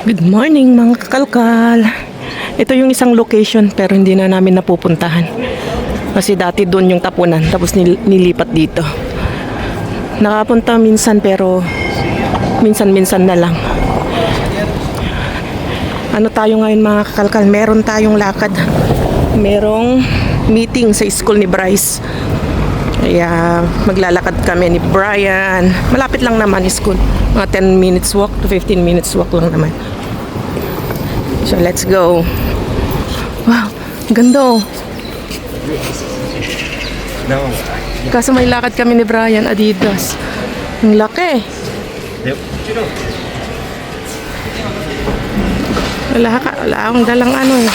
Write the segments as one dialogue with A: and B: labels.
A: Good morning mga kakalkal. Ito yung isang location pero hindi na namin napupuntahan. Kasi dati doon yung tapunan tapos nil- nilipat dito. Nakapunta minsan pero minsan-minsan na lang. Ano tayo ngayon mga kakalkal? Meron tayong lakad. Merong meeting sa school ni Bryce. Kaya maglalakad kami ni Brian. Malapit lang naman school. Mga 10 minutes walk to 15 minutes walk lang naman. So let's go. Wow, ganda oh.
B: No.
A: Kaso may lakad kami ni Brian, Adidas. Ang laki.
B: Yep.
A: Wala ka, wala akong dalang ano eh.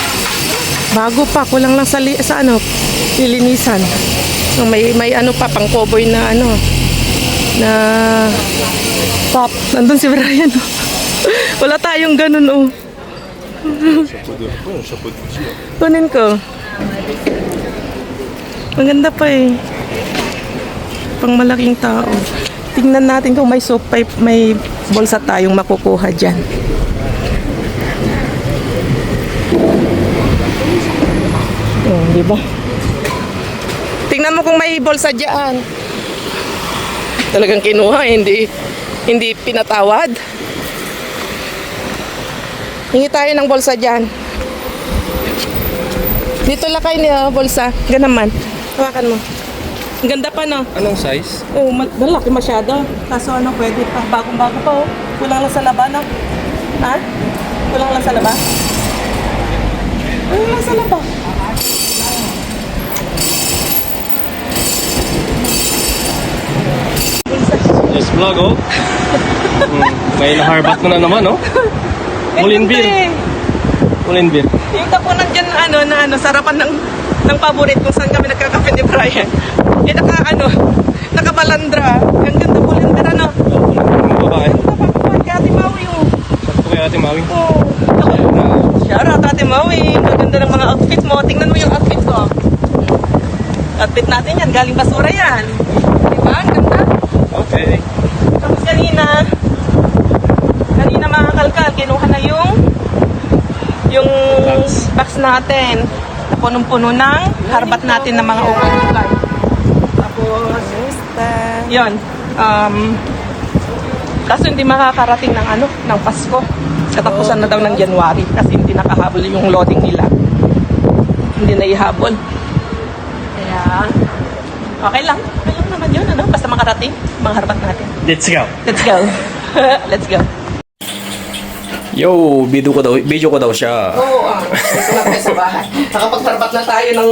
A: Bago pa, kulang lang sa, li, sa ano, lilinisan. So, may, may ano pa, pang cowboy na ano, na top. Nandun si Brian. oh. wala tayong ganun oh. Kunin ko. Maganda pa eh. Pang malaking tao. Tingnan natin kung may soap pipe, may bulsa tayong makukuha dyan. Oh, di ba? Tingnan mo kung may bulsa diyan. Talagang kinuha, hindi hindi pinatawad. Hingi tayo ng bulsa diyan. Dito lakay niya bulsa. Ganaman. Hawakan mo. Ang ganda pa no.
B: Anong size?
A: Oh, ma- malaki masyado. Kaso ano, pwede pa. Bagong-bago pa oh. Kulang lang sa laba no? Ha? Kulang lang sa laba? Kulang lang sa laba.
B: Yes, vlog, oh. Hmm, may na-harbat mo na naman, oh. Mulin beer.
A: Eh,
B: Mulin beer.
A: Yung tapunan dyan, ano, na ano, sarapan ng, ng paborit kung saan kami nagkakape ni Brian. Yung naka, ano, nakabalandra. Ang ganda po lang, pero ano,
B: babae.
A: napapapan kay Ate Maui, oh.
B: Sakto kay Ate Mawi.
A: Oh. Shout out Ate Maui. Maganda ng mga outfit mo. Tingnan mo yung outfit ko. Outfit natin yan. Galing basura yan. Di ba? Ang ganda.
B: Okay.
A: Tapos kanina mga kalkal, kinuha na yung yung
B: Box.
A: box natin. Na punong-puno ng harbat natin ng mga ukay-ukay. Tapos, yun. Um, kaso hindi makakarating ng ano, ng Pasko. Katapusan na daw ng January kasi hindi nakahabol yung loading nila. Hindi na ihabol. Kaya, okay lang. Okay lang naman yun, ano? Basta makarating, mga harbat natin.
B: Let's go.
A: Let's go. Let's go.
B: Yo, video ko daw, video ko daw siya.
A: Oo, ah. Ito na tayo sa bahay. Nakapagharbat na tayo ng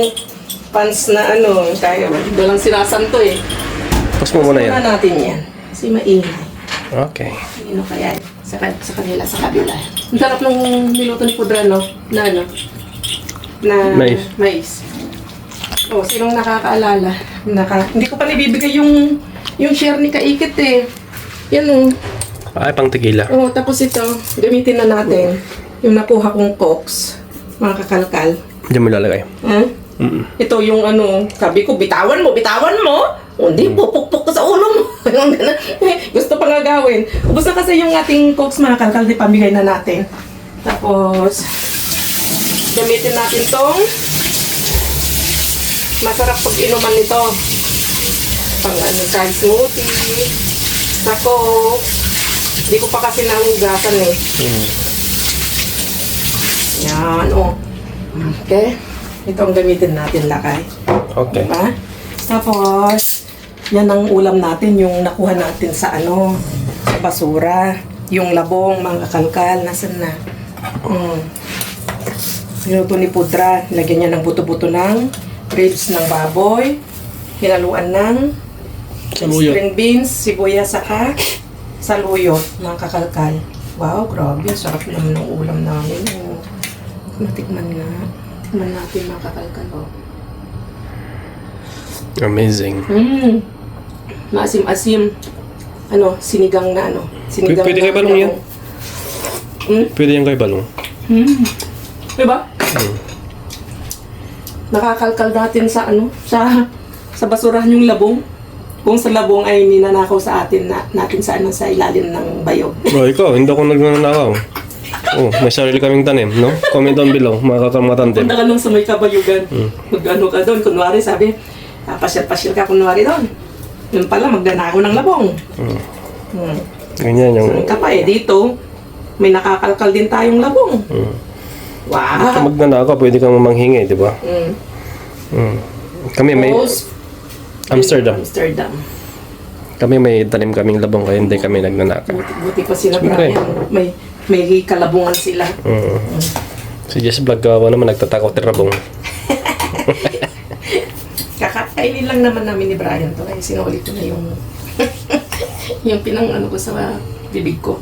A: pants na ano, tayo. Doon lang sinasanto eh.
B: Tapos mo muna yan.
A: Una natin yan. Kasi maingay.
B: Okay.
A: Sino kaya? Sa, kan- sa kanila, sa kabila. Ang sarap ng niluto ni Pudra, no? Na ano? Na
B: Mais.
A: mais. Oh, sinong nakakaalala? Naka, hindi ko pa nibibigay yung yung share ni Kaikit eh. Yan oh.
B: Ay, pang tequila.
A: Oo, tapos ito, gamitin na natin yung nakuha kong cokes, mga kakalkal.
B: Diyan mo lalagay.
A: Hmm?
B: Mm
A: Ito yung ano, sabi ko, bitawan mo, bitawan mo. Hindi, pupukpuk ka sa ulo mo. Gusto pa nga gawin. Ubus na kasi yung ating cokes, mga kalkal, di pamigay na natin. Tapos, gamitin natin tong masarap pag inuman nito. Pang ano, kahit smoothie, sa coke. Hindi ko pa kasi nahugasan eh.
B: Mm.
A: Yan, oh. Okay. Ito ang gamitin natin, lakay.
B: Okay.
A: Diba? Tapos, yan ang ulam natin, yung nakuha natin sa ano, sa basura. Yung labong, mga kakalkal, nasan na? Hmm. Minuto ni Pudra, lagyan niya ng buto-buto ng ribs ng baboy. Hinaluan ng
B: Saluyot.
A: string beans, sibuyas, saka saluyot, mga kakalkal. Wow, grabe. Sarap naman ng ulam namin. Oh. Natikman nga. Tikman natin mga kakalkal. Oh.
B: Amazing.
A: Mm. Maasim-asim. Ano, sinigang na ano. Sinigang
B: Pwede
A: na
B: kay balong yan?
A: Hmm?
B: Pwede yan kay balong.
A: Mm. Diba?
B: Mm.
A: Nakakalkal natin sa ano, sa sa basurahan yung labong. Kung sa labong ay ninanakaw sa atin na, natin sa ano sa ilalim ng bayog.
B: Oh, ikaw, hindi ako nagnanakaw. Oh, may sarili kaming tanim, no? Comment down below, mga kakamatan
A: Punta ka nung sa may kabayugan. Mag-ano ka doon. Kunwari, sabi, ah, pasyal-pasyal ka kunwari doon. Yun pala, magdanako ng labong. Hmm.
B: Ganyan yung...
A: Ka pa eh, dito, may nakakalkal din tayong labong.
B: Mm.
A: Wow!
B: Kung magnanakaw, pwede kang manghingi, di ba?
A: Mm.
B: Mm. Kami may...
A: Tapos,
B: Amsterdam.
A: Amsterdam.
B: Kami may tanim kaming labong kaya hindi kami nagnanakaw.
A: Buti, buti pa sila,
B: Siyempre.
A: Brian. May, may kalabungan sila.
B: Mm. Si Jess Vlog, kawawa naman nagtatakot ng rabong.
A: Kakakainin lang naman namin ni Brian to. Kaya sinulit ko na yung yung pinang ano ko sa bibig ko.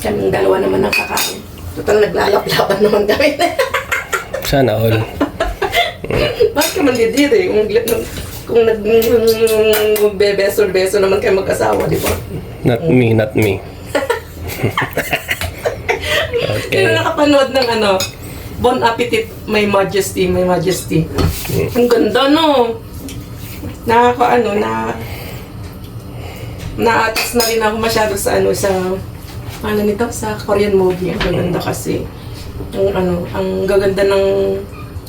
A: Kaming dalawa naman ang kakain. Total naglalaplapan naman kami.
B: Sana all.
A: Bakit ka mandidiri? Kung, kung nag bebeso-beso naman kayo mag-asawa, di ba?
B: Not me, not me.
A: Kaya nakapanood ng ano, Bon Appetit, My Majesty, My Majesty. Ang ganda, no? Nakaka, ano, na... Na-attach na rin ako masyado sa ano, sa... Ano nito? Sa Korean movie. Ang gaganda kasi. Ang ano, ang gaganda ng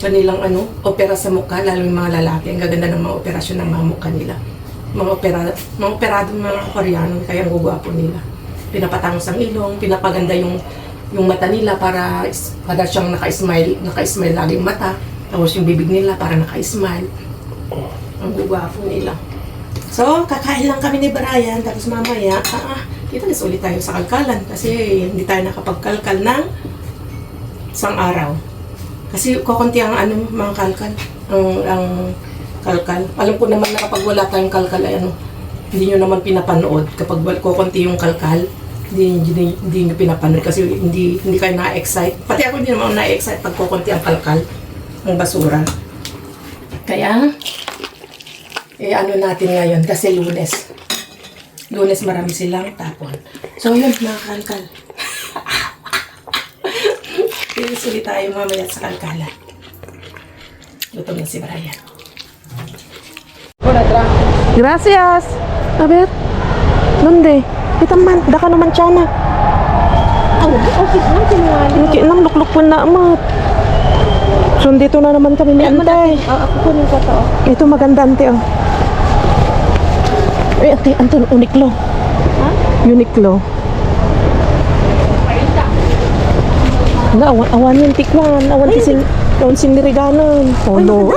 A: kanilang ano, opera sa mukha, lalo yung mga lalaki. Ang gaganda ng mga operasyon ng mga mukha nila. Mga opera, mga operadong mga Koreano, kaya ang gugwapo nila. Pinapatangos ang ilong, pinapaganda yung yung mata nila para para siyang naka-smile, naka-smile lagi yung mata. Tapos yung bibig nila para naka-smile. Ang gugwapo nila. So, kakain lang kami ni Brian, tapos mamaya, ah, ah, kita na ulit tayo sa kalkalan kasi hindi tayo nakapagkalkal ng isang araw. Kasi kukunti ang ano, mga kalkal, ang, ang kalkal. Alam ko naman na kapag wala tayong kalkal, ay ano, hindi nyo naman pinapanood. Kapag kukunti yung kalkal, hindi, hindi, hindi nyo pinapanood kasi hindi, hindi kayo na-excite. Pati ako hindi naman na-excite pag kukunti ang kalkal, ang basura. Kaya, eh ano natin ngayon kasi lunes. Lunes marami silang tapon. So yun, mga kalkal. Pilis tayo mamaya sa kalkala. Gutom na si Brian.
C: Gracias. A ver. ¿Dónde? Ito man, daka naman siya na.
A: Oh, okay lang, sinungaling.
C: Hindi nang lukluk po na amat. So, dito na naman kami ni ante.
A: Ah, ako kunin ko to.
C: Ito maganda ante oh. Eh, ante, ante, Uniqlo.
A: Ha?
C: Uniqlo. Na, awan, awan yung tikwan. Awan tisin, awan siniriganan. Oh, no.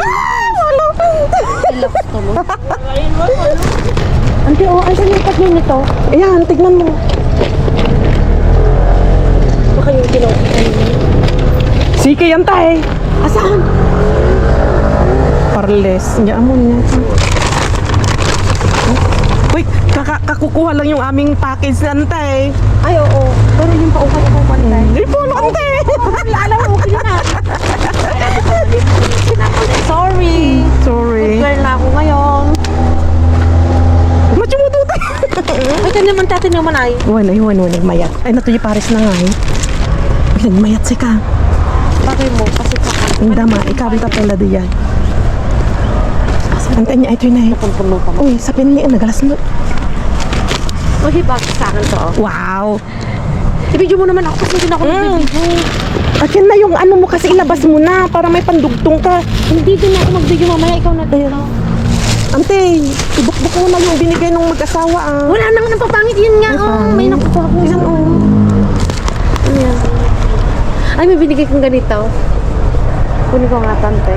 A: Ante, oh, asan yung tag nito?
C: Ayan, tignan mo.
A: Baka yung kino.
C: Sige yan tay.
A: Asaan?
C: Parles. Niya mo niya. Uy, kaka kakukuha lang yung aming package na antay.
A: Ay, oo. Pero yung paukay ako pantay.
C: Hindi po lang ante.
A: Alam mo, okay na. Sorry.
C: Sorry.
A: Girl na ako ngayon.
C: Machumuto tayo.
A: Ay, ka naman tati naman ay.
C: Wala, wala, wala, nagmayat. Ay, natuloy pares na nga eh. Nagmayat si ka.
A: Bakit mo? Kasi pa
C: Ang dama, ikaw ang tapela diyan. Antay niya, ito yun na eh. Uy, sabihin niya, nagalas mo.
A: Uy, bakit sa akin to?
C: Wow.
A: I-video mo naman ako kasi hindi na ako
C: Mm.
A: nag-video.
C: Akin na yung ano mo kasi ilabas mo na para may pandugtong ka.
A: Hindi din ako mag-video mamaya. Ikaw na dito.
C: Ante, ibukbuk mo na yung binigay ng mag-asawa ah.
A: Wala naman ang papangit. Yun nga. Oh, may nakukuha ko.
C: Yan oh.
A: Ano yan? Ay, may binigay kong ganito. Kunin ko nga tante.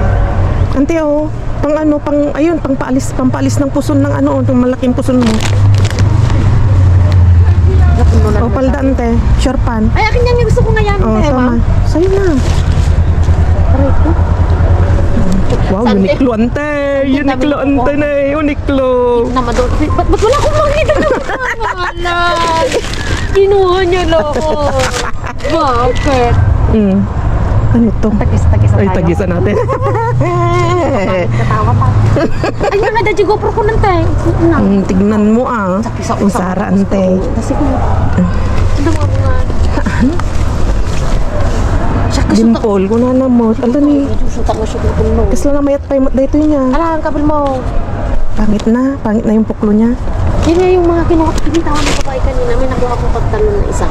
C: Ante oh, pang ano, pang ayun, pang paalis, pang paalis ng puson ng ano, ng malaking puson mo.
A: Mo na.
C: O palda ante, sure pan.
A: Ay, akin yan yung gusto ko nga yan.
C: Oh,
A: eh,
C: tama.
A: ma.
C: Sa'yo na.
A: Aray ko.
C: Wow,
A: Sante.
C: Uniqlo ante. Uniqlo ante na eh, Uniqlo.
A: Naman doon. Ba't, ba't wala akong makita ng pangalan? Kinuha niyo lang ako. Bakit?
C: Hmm. Ano ito?
A: Tagis-tagis
C: Ay, tagisan natin.
A: Katawa pa. Ay, nga, dadya GoPro ko. Na.
C: Hmm, tignan mo ah. Ang Sara ante.
A: Kasi ko. Ano mo nga?
C: Dimpol, ko na na mo. Tala ni. Kasi lang mayat pa yung dito niya.
A: Ala, ang kabel mo.
C: Pangit na. Pangit na yung puklo niya.
A: Yun nga yung mga kinuha. Binitawan ng babae kanina. May nakuha kong pagtalon na isa.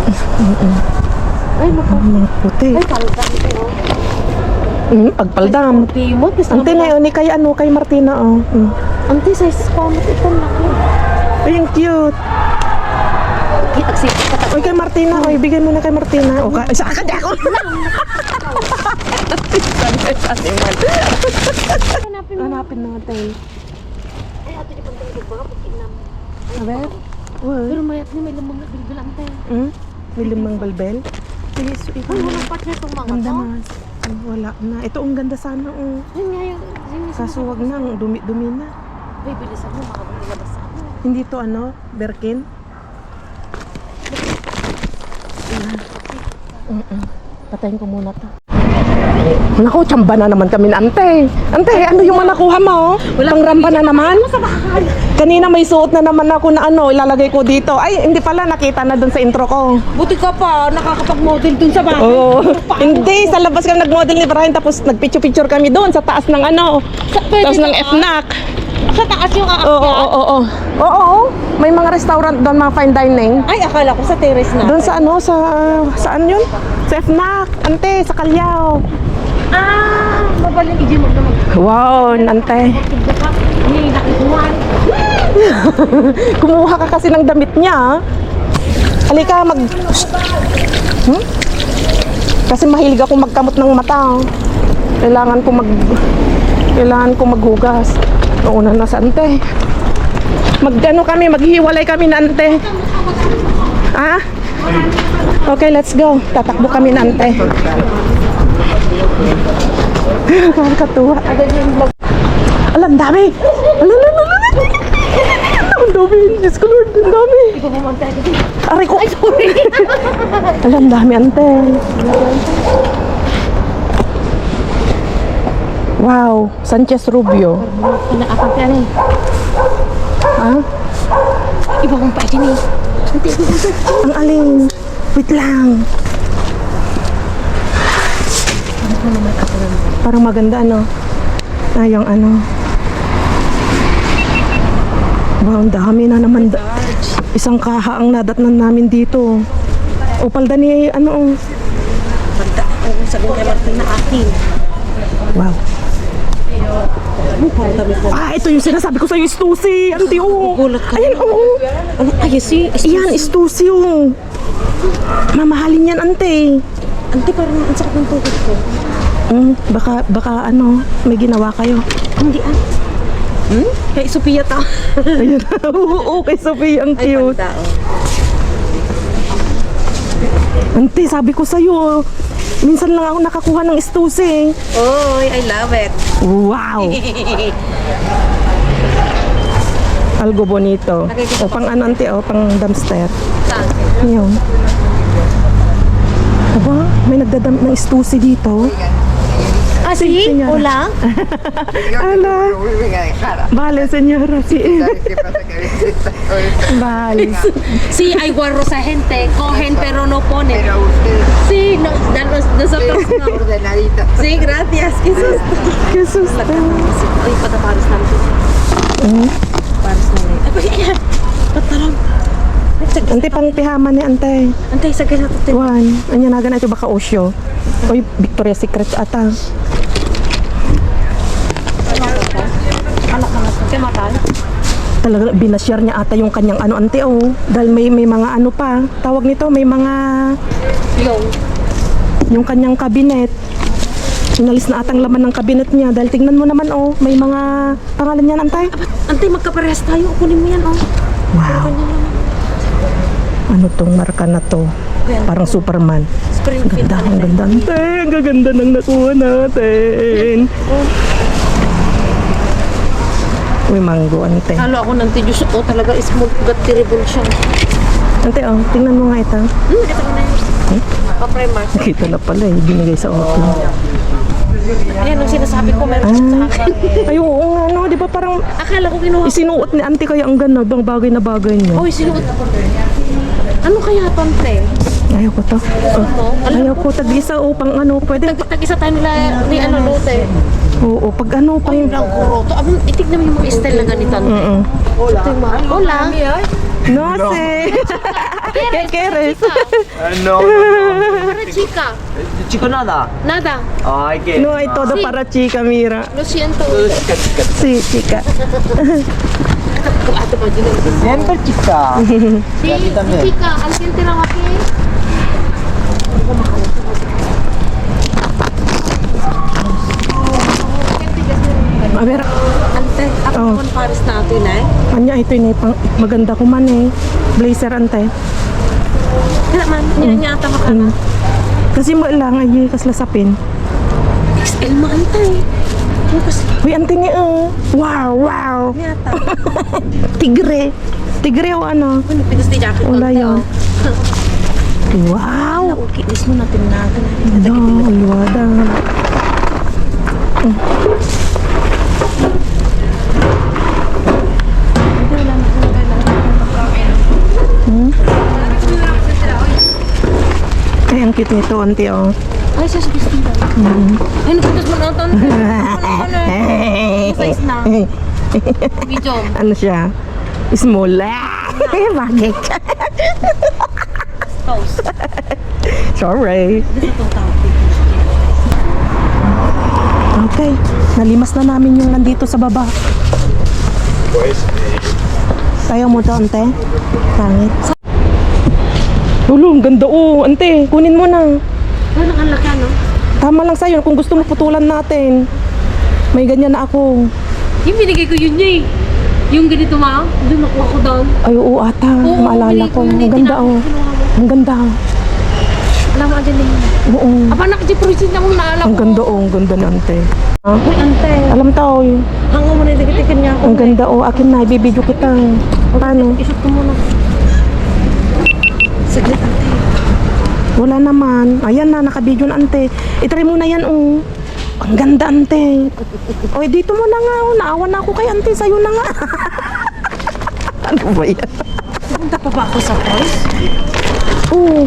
C: Ay, naku.
A: Mga puti.
C: Ay, paldam ito.
A: Mm, pagpaldam.
C: Gusto
A: Ante ngayon ni kay ano, kay Martina, oh. Mm.
C: Ante, sa spamot ito. Naku.
A: Ay, ang cute. Oy, kay Martina, oy, bigyan mo na kay Martina. O, ka, sa akin ako.
C: Hanapin mo.
A: Hanapin natin.
C: Ay, ato di pang tungkol ba? Pagkinam.
A: A ver. Uy.
C: Pero mayat ni may lamang na bilbil ante.
A: Hmm? May limang balbel? Sige, so, ikaw
C: Ay,
A: na.
C: walang part na itong mga to.
A: na. Ay, Wala na. Ito ang ganda sana. Oh.
C: Yun nga yung... yun yung
A: Kaso wag na. Dumi-dumi na.
C: Ay, bilisan mo. Baka nilabas ako.
A: Hindi to ano, Birkin. Mm-mm. Patayin ko muna to. Naku, tsamba na naman kami na ante. Ante, ano yung manakuha mo? Walang ramba na naman? Kanina may suot na naman ako na ano, ilalagay ko dito. Ay, hindi pala, nakita na dun sa intro ko.
C: Buti ka pa. Nakakapag-model dun sa bahay.
A: Oo. hindi, sa labas kami nag-model ni Brian tapos nagpicture-picture kami doon sa taas ng ano.
C: pwede
A: Taas ng? FNAC.
C: Sa taas yung aakyat.
A: Oo, oo, oo, oo. Oo, oo. May mga restaurant doon, mga fine dining.
C: Ay, akala ko sa terrace na.
A: Doon sa ano, sa, saan yun? Sa FNAC, ante, sa Kalyaw.
C: Ah, mabaling ijimog naman.
A: Wow,
C: ka. Hindi nakikuhan.
A: Kumuha ka kasi ng damit niya. ah. Halika, mag... Hmm? Kasi mahilig ako magkamot ng mata. oh. Kailangan ko mag... Kailangan ko maghugas. Nauna na sa ante. Magano kami, maghiwalay kami na ante. Ah? Okay, let's go. Tatakbo kami na ante. Nakakatuwa. Alam, dami! Alam, alam, alam! Ang dami! Diyos ko Lord, ang dami!
C: Ikaw.
A: Aray ko! Ay, sorry! Alam, dami, ante. Wow, Sanchez Rubio.
C: Akang ka rin.
A: Ha?
C: Iba kong pa dyan eh.
A: Ang alin. Wait lang. Parang maganda, ano? Ah, yung ano. Wow, ang dami na naman. Da- Isang kaha ang nadatnan namin dito. O, palda ni, ano, oh.
C: Banda ako sa kay Martin na akin.
A: Wow. Ah, ito yung sinasabi ko sa'yo, Stussy. Auntie, oh.
C: Gulat ka.
A: Ayan, oo.
C: Ano, ay, si,
A: Iyan, Stussy, oh. Mamahalin yan, ante.
C: Ante, parang ang sakit ng tubig ko.
A: Mm, baka, baka, ano, may ginawa kayo.
C: Hindi ah. Hmm? Kay Sophia ta.
A: Ayun. Oo, kay Sophie, ang
C: Ay,
A: cute.
C: oh.
A: Ante, sabi ko sa'yo, minsan lang ako nakakuha ng Stussy.
C: Oy, I love it.
A: Wow. Algo bonito. O, pang ano, ante, o, pang dumpster.
C: Saan?
A: Yun. Aba, may nagdadamp ng Stussy dito.
C: Ah, si?
A: senyora.
C: Ulang?
A: Ala. Vale, señora, sí. Vale.
C: Sí, hay guarros a gente, cogen pero no ponen. Sí, no, ya nos, nosotros no. Sí, gracias. ¿Qué susto?
A: Qué susto.
C: Ay, pataparos namin.
A: Mm.
C: Paros namin. Ay, pag yan. Patalong.
A: Ante, pang pihama ni ante.
C: Antay, sa natin.
A: Juan, anya na ganito baka Osyo. Oy, Victoria's Secret ata.
C: Anak.
A: Talaga binasyar niya ata yung kanyang ano ante oh. Dahil may may mga ano pa. Tawag nito, may mga
C: Yung.
A: yung kanyang kabinet. Inalis na atang laman ng kabinet niya dahil tingnan mo naman oh, may mga pangalan niyan antay.
C: Antay, magkaparehas tayo. Kunin mo yan, oh.
A: Wow. Ano tong marka na to? Parang Superman.
C: Springfield.
A: Ganda, ang ganda. Ante, ang gaganda ng nakuha natin. Uy, mango, ante.
C: Halo ako ng tidyos. Oh, talaga smooth but terrible siya.
A: Ante, oh, tingnan mo nga ito.
C: Hmm, ito na yun. Pa-primer.
A: Nakita na pala eh, binigay sa auto.
C: Ayan ang sinasabi ko, meron siya sa akin.
A: Ay, oo nga, no, di ba parang
C: Akala ko kinuha
A: isinuot ni ante kaya ang ganda, bang bagay na bagay niya.
C: Uy, sinuot. Ano kaya tante?
A: Ayaw ko to. Oh, ayaw ko, tag-isa, oh, pang ano, pwede.
C: Tag tag isa tayo nila ni ano lote.
A: Oo, pag ano, pang...
C: Yung lang kuro. To, abang itignan mo yung mga style na ganito.
A: Mm-mm.
C: Hola. Ito yung mga, hola.
A: No, se. Kay Keres.
B: no, no, no.
C: chica.
D: Chico nada.
C: Nada.
D: Ay, que.
A: No hay todo para chica, mira.
C: Lo siento.
D: Chica, chica.
A: Sí, chica.
D: Siempre chica.
C: Sí,
D: también.
C: chica. ¿Alguien tiraba aquí?
A: A ver,
C: Ante, ako
A: Oh.
C: naman pares natin eh.
A: anya ito ini pang maganda ko man eh. Blazer ante.
C: Kaya man, niya niya tama ka na.
A: Kasi mo lang ay kaslasapin.
C: XL mo ante. Kasi
A: Uy, ante ni oh. Wow, wow. Tigre. Tigre o ano?
C: Ano, pigas di jacket
A: Wala yun.
C: oh.
A: Wow.
C: Dis mo natin natin.
A: Da, alwada. Hmm? Ay, ang cute nito, auntie, oh.
C: Ay, sus, gusto mo. Ay, napuntas mo na ito. Ano, ano, size na. Medium.
A: ano siya? Small. Ah! Bakit?
C: Toast.
A: Sorry. Okay. Nalimas na namin yung nandito sa baba. Tayo mo to, ante. Pangit. Lulu, ang ganda oh. Ante, kunin mo na.
C: Ano ang laki, no?
A: Tama lang sa'yo. Kung gusto mo putulan natin. May ganyan na ako.
C: Yung binigay ko yun niya eh. Yung ganito ma, doon nakuha ko doon.
A: Ay, oo ata.
C: Oo,
A: Maalala ko.
C: yun eh.
A: Ang ganda oh. Ang ganda.
C: Alam mo, Angeline.
A: Oo.
C: Aba, nakajiprusin na mong naalala ko.
A: Ang ganda oh. Ang ganda na ante. Ha?
C: Uy, ante.
A: Alam tao.
C: Hanga mo na yung tikitin niya ako.
A: Ang ganda oh. Akin na. Ibibidyo kita. Paano?
C: Isot ko muna. Saglit, ante.
A: Wala naman. Ayan na, nakabidyo na ante. Itry mo na yan, oh. Ang ganda, ante. Oy, dito mo na nga, oh. Naawa na ako kay ante. Sa'yo na nga. ano ba yan?
C: Punta pa ba ako sa falls?
A: Oh.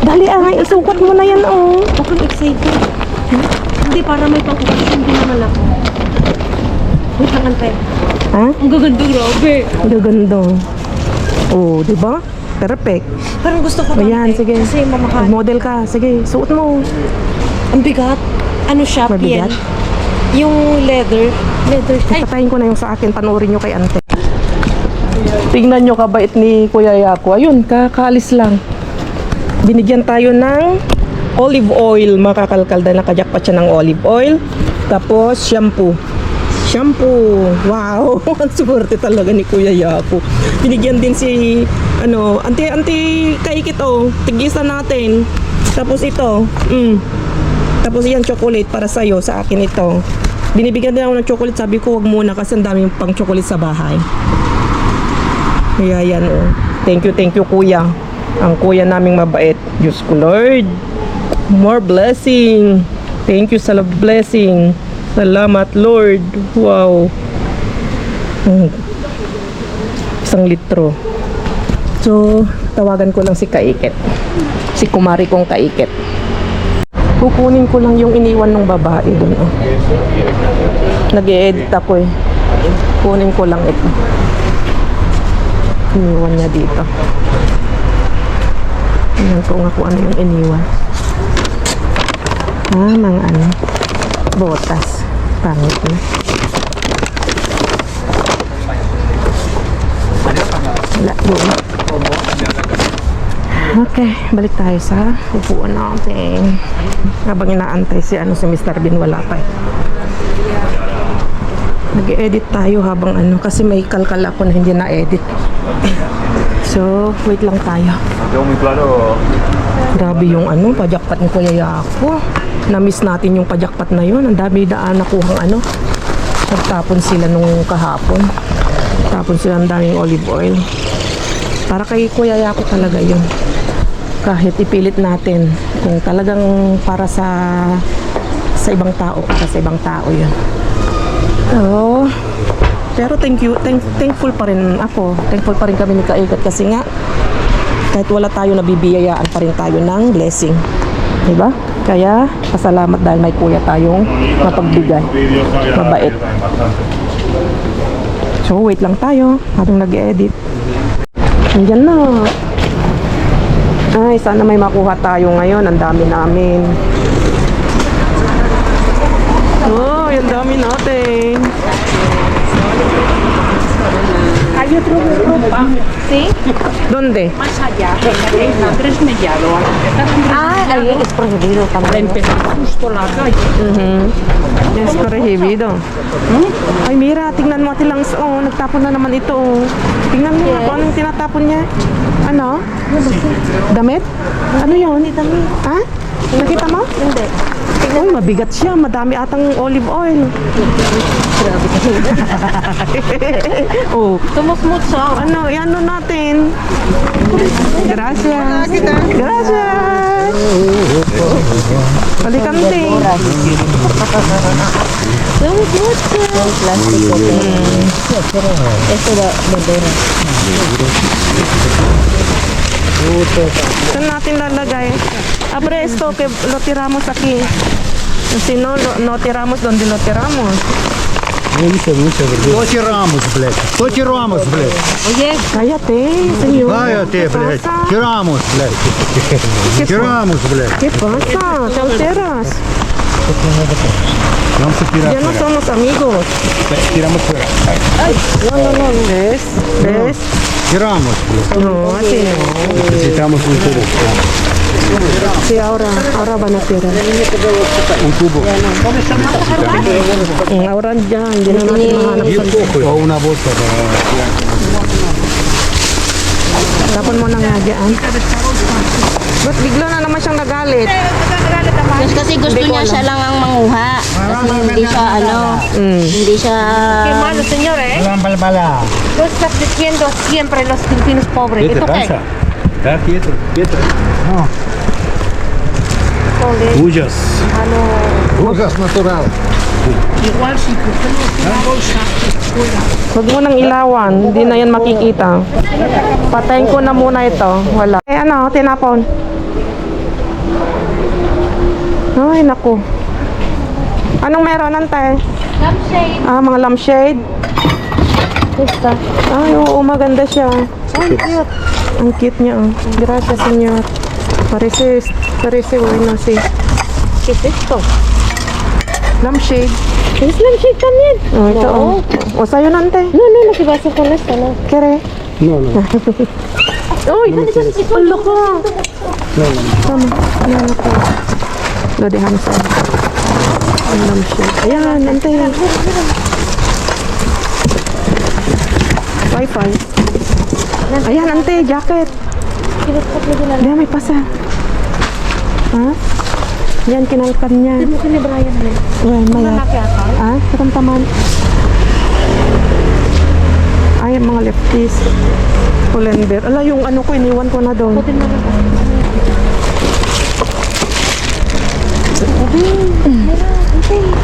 A: Dali, ah. Isukat mo na yan, oh.
C: Ako excited. Hindi, para may pang-occasion din naman ako. Wait lang, ante.
A: Ha?
C: Ang gaganda, grabe.
A: Ang gaganda. Oh, di ba? Perfect.
C: Parang gusto ko
A: Ayan, sige.
C: Kasi mamahal.
A: Mag-model ka. Sige, suot mo.
C: Ang bigat. Ano siya,
A: Mabigat?
C: Yung leather. Leather. Ay,
A: Patayin ko na yung sa akin. Panoorin nyo kay ante. Tingnan nyo kabait ni Kuya Yako. Ayun, kakalis lang. Binigyan tayo ng olive oil. Makakalkal na nakajakpat siya ng olive oil. Tapos, shampoo. Shampoo. Wow! Ang swerte talaga ni Kuya Yako. Binigyan din si, ano, ante, kaikit oh. Tigisa natin. Tapos ito, mm. Tapos yan, chocolate para sa'yo, sa akin ito. Binibigyan din ako ng chocolate, sabi ko wag muna kasi ang daming pang chocolate sa bahay. Kaya yan oh. Thank you, thank you kuya. Ang kuya naming mabait. Diyos ko Lord. More blessing. Thank you sa blessing. Salamat Lord. Wow. Mm. Isang litro. So, tawagan ko lang si Kaiket. Si kumari kong Kaiket. Kukunin ko lang yung iniwan ng babae dun. Oh. Nag-e-edit ako eh. Kunin ko lang ito. Iniwan niya dito. Tingnan ko nga kung ano yung iniwan. Ah, mga ano. Botas. Pangit na. Wala doon. Okay, balik tayo sa upuan natin. Habang inaantay si ano si Mr. Bin wala pa eh. Nag-edit tayo habang ano kasi may kalkal ako na hindi na-edit. So, wait lang tayo.
B: Claro.
A: Grabe yung ano, pajakpat ni Kuya Yako. Na-miss natin yung pajakpat na yun. Ang dami daan nakuhang ano. Nagtapon sila nung kahapon. Tapon sila ang daming olive oil. Para kay Kuya Yako talaga yun. Kahit ipilit natin kung talagang para sa sa ibang tao, para sa ibang tao yun. Oo. Pero thank you, thank, thankful pa rin ako. Thankful pa rin kami ni Kaikat kasi nga kahit wala tayo nabibiyayaan pa rin tayo ng blessing. Diba? Kaya, pasalamat dahil may kuya tayong mapagbigay. Mabait. So, wait lang tayo habang nag-edit. Nandiyan na. Ay, sana may makuha tayo ngayon. Ang dami namin. Oh, yung dami natin.
C: Otro de ropa. ¿Sí?
A: Donde?
C: Más allá. En Andrés Mellado.
E: Ah, ahí es prohibido también.
C: empezar justo la calle.
A: Yes, prohibido. Ay, Mira, tingnan mo, Ate Langs. Oh, nagtapon na naman ito. Oh. Tingnan mo kung anong tinatapon niya. Ano? Damit? Ano yun? Damit. Ha? Nakita mo? Hindi. Uy, mabigat siya. Madami atang olive oil. oh,
E: Somos mucho.
A: ano, ano natin? Gracias. Gracias. Balikante.
E: Somos mucho. plástico. Esto da madera.
A: Saan natin lalagay? Abre esto que lo tiramos aquí. Si no, lo, no tiramos donde lo tiramos.
F: Кто тирамус, блядь? Кто тирамус, блядь?
E: Oye,
A: Cállate, señor.
F: Cállate,
A: ¿Qué
F: блядь.
A: pasa?
F: Тирамус, блядь. Тирамус, блядь.
A: ¿Qué pasa? Te alteras.
F: Vamos a tirar
A: Ya no
F: fuera.
A: somos amigos.
F: Tiramos fuera.
A: No, no, no. ¿Ves? ¿Ves?
F: Tiramos, блядь.
A: No, así no.
F: Necesitamos un cubo.
A: Sí, ahora, ahora van a tirar.
F: Un cubo.
A: Mm, Ahora ya, hindi na natin mahanap sa
F: O una bolsa para
A: Tapon mo na nga dyan. Ba't bigla na naman siyang nagalit?
E: Yes, kasi gusto niya siya lang ang manguha. Kasi hindi siya ano, hindi siya...
C: Qué malo, señor, ¿eh?
F: Bala.
C: Tú estás diciendo siempre los filipinos pobres. ¿Y tú qué?
F: Да, quieto, quieto. No. Ужас. Ужас natural.
C: Igual si cogemos una bolsa fuera.
A: Huwag mo nang ilawan, hindi na yan makikita. Patayin ko na muna ito. Wala. Eh ano, tinapon. Ay, naku. Anong meron, ante?
E: Lampshade.
A: Ah, mga lampshade. Ay, oo, maganda siya. Ang cute. Ang cute niya, oh. Gracias, senyor. Parece, parece bueno, sí.
E: ¿Qué es esto?
A: Lampshade.
E: ¿Es lampshade también?
A: Oh, ito, oh. O, sa'yo, nante.
E: No, no, lo que va a con esto, no.
A: Kere.
F: No, no.
A: Uy, ang loko. Tama. Ang loko. Lo dejamos ahí. Ang lampshade. Ayan, ante. Wi-Fi. Ayan, ante, jacket. Ayan, may pasa. Ha? Yan, kinalkan niya. Hindi mo kini Brian na. Well, mayat. Ah, katamtaman. Ay, mga lefties. Pull&Bear. Ala, yung ano ko, iniwan ko na doon.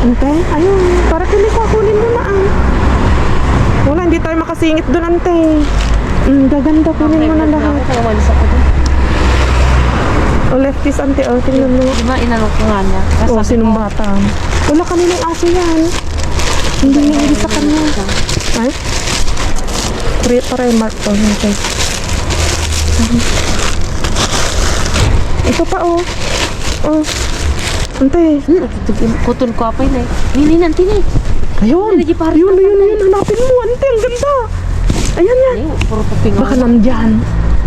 A: Ante, ayun. Para kini ko, kunin mo na ah. Wala, hindi tayo makasingit doon, ante. Mm, gaganda, kunin mo na lahat. O, lefties, ante, oh, tingnan mo.
E: Di ba inano ko nga niya?
A: O, sinong bata? Wala kaninang aso yan. Hindi, hindi sa kanya. Ay? Pre, para mark to. Okay. Ito pa, oh. Oh. Ante.
E: Kutun ko apa ini? Ini nanti nih.
A: Ayun. Ayun, ayun, ayun. Hanapin mo, ante. Ang ganda. Ayan yan.
E: Ini puro kuping
A: Baka nandyan.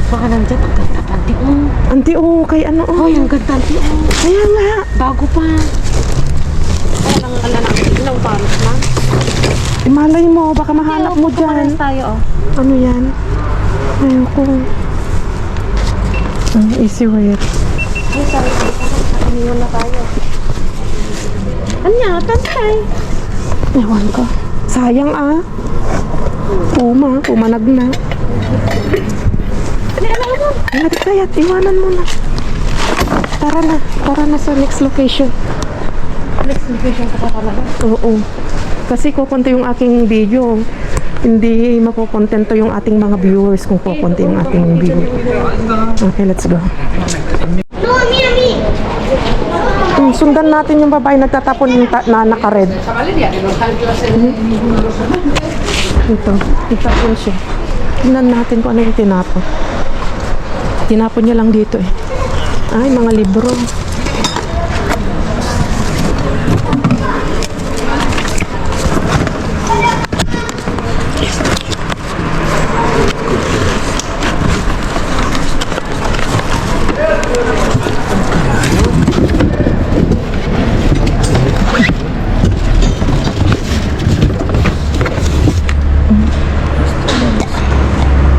E: Baka nandiyan ang ganda panti. Oh,
A: Ante, oh, kay ano, oh.
E: oh yung ganda panti. Oh,
A: Kaya nga.
E: bago pa.
A: Eh, malay mo, baka mahanap mo dyan.
E: tayo, oh.
A: Ano yan? Ayoko. Ang easy wear.
E: Anya, tantay.
A: Ewan ko. Sayang ah. Puma, pumanag na. Ingat iwanan mo na. Tara na, tara na sa next location. Next location ka pa talaga? Oo. Kasi kukunti yung aking video. Hindi makukontento yung ating mga viewers kung kukunti yung ating view. Okay, let's go. Hmm, sundan natin yung babae nagtatapon ta- na naka-red. Ito, itapon siya. Tingnan natin kung ano yung tinapon. Tinapon niya lang dito eh. Ay, mga libro.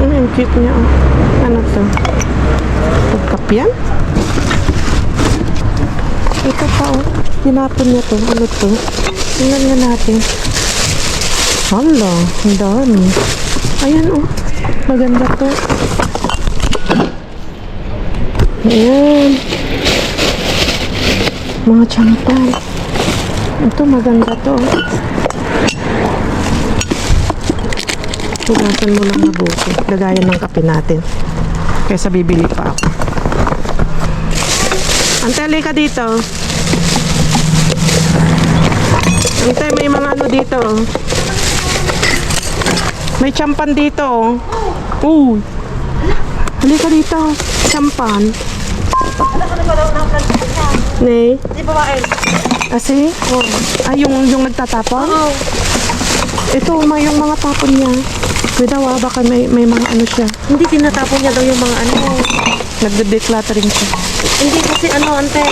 A: Ano yung cute niya? oh. Ano to? Pagkap yan? Ito pa oh. Tinapon niya to. Ano to? Tingnan nga natin. Hala, ang dami. Ayan oh. Maganda to. Ayan. Mga champal. Ito maganda to. Hugasan mo lang mabuti. Lagayan ng kape natin. Kaysa bibili pa ako. Antay, ka dito. Antay, may mga ano dito. oh. May champan dito. oh. Uy. Halika dito. Champan. Ne? Di ba Kasi? Oh. Ay, yung, yung nagtatapon? Ito, may yung mga tapon niya. Kuya daw, ah, baka may, may mga ano siya.
C: Hindi tinatapon niya daw yung mga ano.
A: Nagde-decluttering siya.
C: Hindi kasi ano, ante.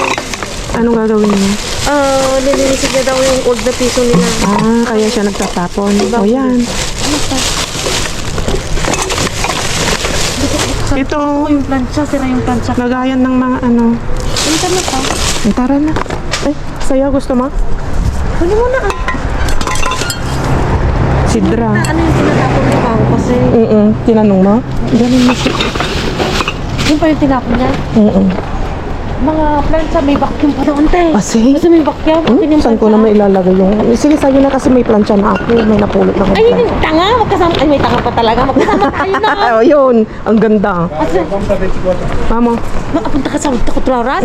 A: Anong gagawin niya?
C: Ah, nililisig niya daw yung old na piso nila.
A: Ah, kaya siya nagtatapon. O yan. Ito,
C: Oh, yung plancha, sira yung plancha.
A: lagayan ng mga ano.
C: Ano ka na pa?
A: Ay, tara na. Ay, sa'yo gusto mo?
C: Kunin mo na ah.
A: Sidra.
C: Ano yung tinatapon niya pa kasi
A: Mm Tinanong mo? Ganun mo siya.
C: yun pa yung tinapon niya.
A: Mm
C: Mga plancha, may vacuum pa daw, ante.
A: Kasi,
C: Kasi may vacuum.
A: hmm? Saan ko naman ilalagay yung... Sige, sa'yo na kasi may plancha na ako. May napulot na akong
C: Ay, yun yung tanga. Magkasama. Ay, may tanga pa talaga. Magkasama tayo na.
A: Oh, yun. Ang ganda.
C: Kasi,
A: Mamo.
C: makapunta ka sa Takotraras.